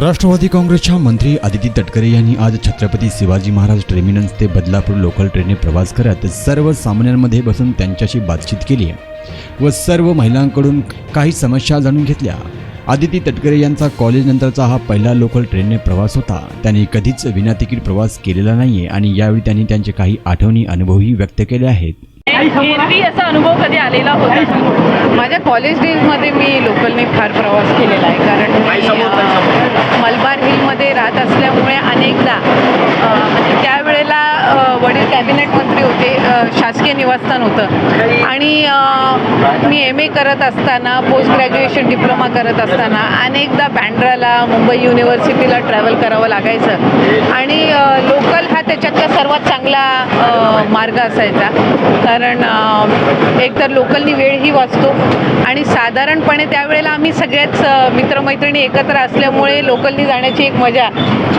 राष्ट्रवादी काँग्रेसच्या मंत्री आदिती तटकरे यांनी आज छत्रपती शिवाजी महाराज टर्मिनस ते बदलापूर लोकल ट्रेनने प्रवास करत सर्वसामान्यांमध्ये बसून त्यांच्याशी बातचीत केली व सर्व महिलांकडून काही समस्या जाणून घेतल्या. आदिती तटकरे यांचा कॉलेजनंतरचा हा पहिला लोकल ट्रेनने प्रवास होता. त्यांनी कधीच विना तिकीट प्रवास केलेला नाहीये आणि यावेळी त्यांनी त्यांचे काही आठवणी अनुभवही व्यक्त केले आहेत. एरवी असा अनुभव कधी आलेला होता? माझ्या कॉलेज डेजमध्ये मी लोकलने फार प्रवास केलेला आहे. कारण मी अ, मलबार हिलमध्ये राहत असल्यामुळे अनेकदा अ, म्हणजे त्यावेळेला अ, वडील कॅबिनेट मंत्री होते अ, शासकीय निवासस्थान होतं. आणि मी एम ए करत असताना पोस्ट ग्रॅज्युएशन डिप्लोमा करत असताना अनेकदा बँड्राला मुंबई युनिव्हर्सिटीला ट्रॅव्हल करावं लागायचं. आणि लोकल हा त्याच्यातला सर्वात चांगला मार्ग असायचा. कारण एकतर लोकलनी वेळही वाचतो. आणि साधारणपणे त्यावेळेला आम्ही सगळ्याच मित्रमैत्रिणी एकत्र असल्यामुळे लोकलनी जाण्याची एक मजा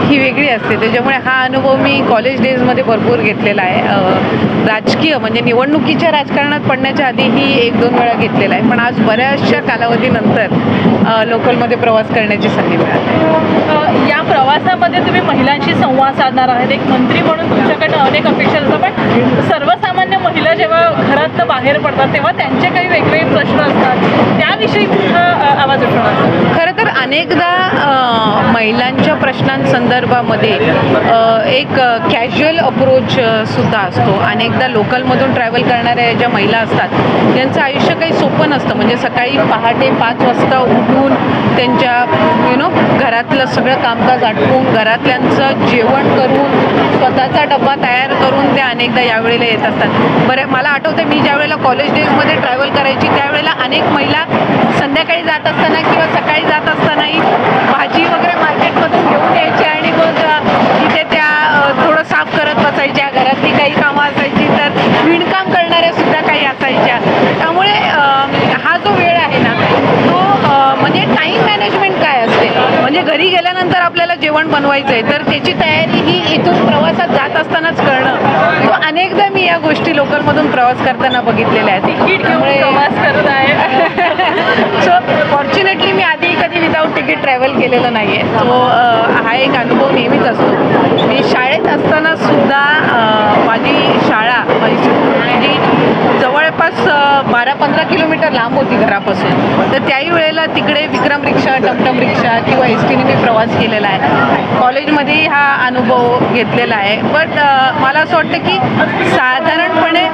ही वेगळी असते. त्याच्यामुळे हा अनुभव मी कॉलेज डेजमध्ये भरपूर घेतलेला आहे. राजकीय राजकीय म्हणजे निवडणुकीच्या राजकारणात पडण्याच्या आधीही एक दोन वेळा घेतलेला आहे. पण आज बऱ्याचशा कालावधीनंतर लोकलमध्ये प्रवास करण्याची संधी मिळाली. या प्रवासामध्ये तुम्ही महिलांशी संवाद साधणार आहात. एक मंत्री म्हणून तुमच्याकडनं अनेक अपेक्षा असतात पण सर्वसामान्य महिला जेव्हा घरातनं बाहेर पडतात तेव्हा त्यांचे काही वेगवेगळे प्रश्न असतात. त्याविषयी कुठला आवाज उठवणार. अनेकदा महिलांच्या प्रश्नांसंदर्भामध्ये एक कॅज्युअल अप्रोच सुद्धा असतो. अनेकदा लोकलमधून ट्रॅव्हल करणाऱ्या ज्या महिला असतात त्यांचं आयुष्य काही सोपं नसतं. म्हणजे सकाळी पहाटे पाच वाजता उठून त्यांच्या यु नो घरातलं सगळं कामकाज आटपून घरातल्यांचं जेवण करून स्वतःचा डब्बा तयार करून त्या अनेकदा यावेळेला येत असतात. बरं मला आठवतं मी ज्या वेळेला कॉलेज डेजमध्ये ट्रॅव्हल करायची त्यावेळेला अनेक महिला संध्याकाळी जात असताना किंवा सकाळी जात असतानाही भाजी वगैरे मार्केटमधून घेऊन यायच्या आणि मग तिथे त्या थोडं साफ करत बसायच्या. घरातली काही कामं असायची तर विणकाम करणाऱ्या सुद्धा काही असायच्या. त्यामुळे हा जो वेळ आहे ना तो म्हणजे टाईम मॅनेजमेंट काय असते? म्हणजे घरी गेल्यानंतर आपल्याला जेवण बनवायचं आहे तर त्याची तयारी ही इथून प्रवासात जात असतानाच करणं. तो अनेकदा मी या गोष्टी लोकलमधून प्रवास करताना बघितलेल्या आहेत. तिकीट घेऊन प्रवास करत आहे सो फॉर्च्युनेटली मी आधी कधी विदाऊट तिकीट ट्रॅव्हल केलेलं नाही आहे तो हा एक अनुभव नेहमीच असतो. मी शाळेत असताना सुद्धा माझी शाळा माझी जी जवळपास बारा पंधरा किलोमीटर लांब होती घरापासून. तर त्याही वेळेला तिकडे विक्रम रिक्षा टमटम रिक्षा किंवा एस टीने मी प्रवास केलेला आहे. कॉलेजमध्ये हा अनुभव घेतलेला आहे. बट मला असं वाटतं की साधारणपणे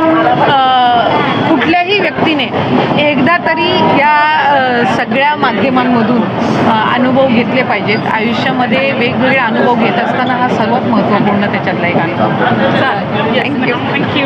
कुठल्याही व्यक्तीने एकदा तरी या सगळ्या माध्यमांमधून अनुभव घेतले पाहिजेत. आयुष्यामध्ये वेगवेगळे अनुभव घेत असताना हा सर्वात महत्त्वपूर्ण त्याच्यातला एक अनुभव. चालेल. Thank you thank you